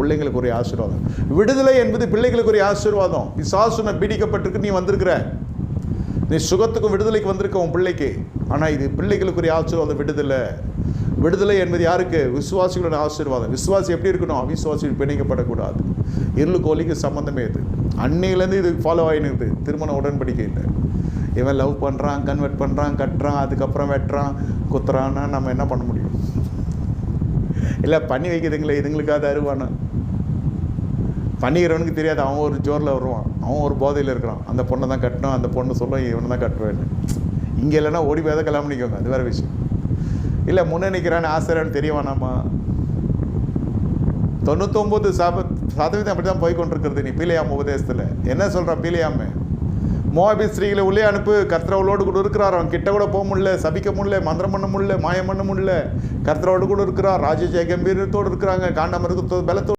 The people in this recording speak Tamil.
பிள்ளைங்களுக்கு ஒரு ஆசீர்வாதம். விடுதலை என்பது பிள்ளைகளுக்கு ஒரு ஆசீர்வாதம். பிசாசுன பீடிக்கப்பட்டிருக்கு நீ வந்திருக்கிற. நீ சுகத்துக்கும் விடுதலைக்கு வந்திருக்க உன் பிள்ளைக்கு. ஆனால் இது பிள்ளைகளுக்கு ஒரு ஆசீர்வாதம் விடுதலை. விடுதலை என்பது யாருக்கு? விசுவாசிகளோட ஆசீர்வாதம். விசுவாசி எப்படி இருக்கணும்? அவிசுவாசி பிணைக்கப்படக்கூடாது. இருளு கோலிக்கு சம்மந்தமே இது. அன்னையிலேருந்து இது ஃபாலோ ஆகினுது திருமண உடன்படிக்கை இல்லை. இவன் லவ் பண்ணுறான் கன்வெர்ட் பண்ணுறான் கட்டுறான் அதுக்கப்புறம் வெட்டுறான் குத்துறான்னா நம்ம என்ன பண்ண முடியும்? இல்லை பண்ணி வைக்கிறதுங்களே இதுங்களுக்காக அருவானா? பண்ணிக்கிறவனுக்கு தெரியாது. அவன் ஒரு ஜோரில் வருவான். அவன் ஒரு போதையில் இருக்கிறான். அந்த பொண்ணை தான் கட்டணும். அந்த பொண்ணு சொல்லும் இவனை தான் கட்டுவேன் இங்கே இல்லைன்னா ஓடி போய் தான் கல்யாணம் பண்ணிக்கோங்க அது வேறு விஷயம். இல்லை முன்னே நிற்கிறான்னு ஆசிரியர்னு தெரிய வேணாமா? தொண்ணூத்தொம்பது சப சதவீதம் அப்படி தான் போய் கொண்டிருக்கிறது நீ பீலையாம் உபதேசத்தில். என்ன சொல்கிறான் பீலையாமே? மோபி ஸ்ரீகளை உள்ளே அனுப்பு. கர்த்தரவளோடு கூட இருக்கிறார். அவன் கிட்ட கூட போக முடியல. சபிக்க முடியல. மந்திரம் பண்ண முடியல. மாயம் பண்ண முடியல. கர்த்தரவோடு கூட இருக்கிறார். ராஜஜெய கம்பீரத்தோடு இருக்கிறாங்க. காண்டாமருக்கு பலத்தோடு